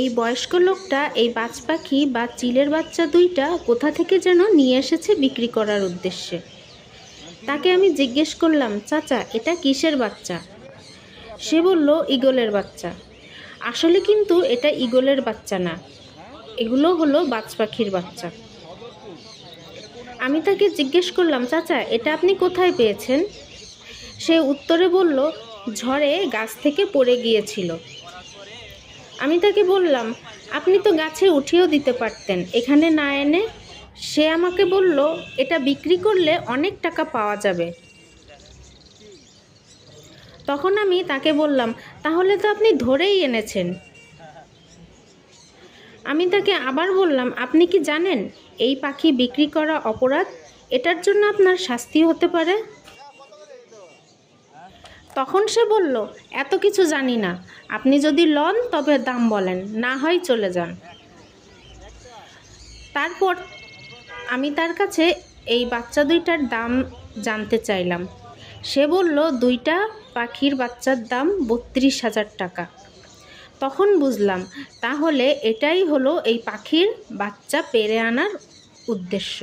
এই বয়স্ক লোকটা, এই বাজ পাখি বা চিলের বাচ্চা দুইটা কোথা থেকে যেন নিয়ে এসেছে বিক্রি করার উদ্দেশ্যে? তাকে আমি জিজ্ঞেস করলাম, চাচা, এটা কিসের বাচ্চা? সে বলল, ইগলের বাচ্চা। আসলে কিন্তু এটা ইগলের বাচ্চা না, এগুলো হলো বাজ পাখির বাচ্চা। আমি তাকে জিজ্ঞেস করলাম, চাচা, এটা আপনি কোথায় পেয়েছেন? সে উত্তরে বলল, ঝড়ে গাছ থেকে পড়ে গিয়েছিল। আমি তাকে বললাম, আপনি তো গাছে উঠিয়েও দিতে পারতেন, এখানে না এনে? সে আমাকে বলল, এটা বিক্রি করলে অনেক টাকা পাওয়া যাবে। তখন আমি তাকে বললাম, তাহলে তো আপনি ধরেই এনেছেন। আমি তাকে আবার বললাম, আপনি কি জানেন, এই পাখি বিক্রি করা অপরাধ, এটার জন্য আপনার শাস্তি হতে পারে? তখন সে বলল, এত কিছু জানি না। আপনি যদি লন, তবে দাম বলেন, না হয় চলে যান। তারপর আমি তার কাছে এই বাচ্চা দুইটার দাম জানতে চাইলাম। সে বলল, দুইটা পাখির বাচ্চার দাম বত্রিশ হাজার টাকা। তখন বুঝলাম, তাহলে এটাই হলো এই পাখির বাচ্চা পেরে আনার উদ্দেশ্য।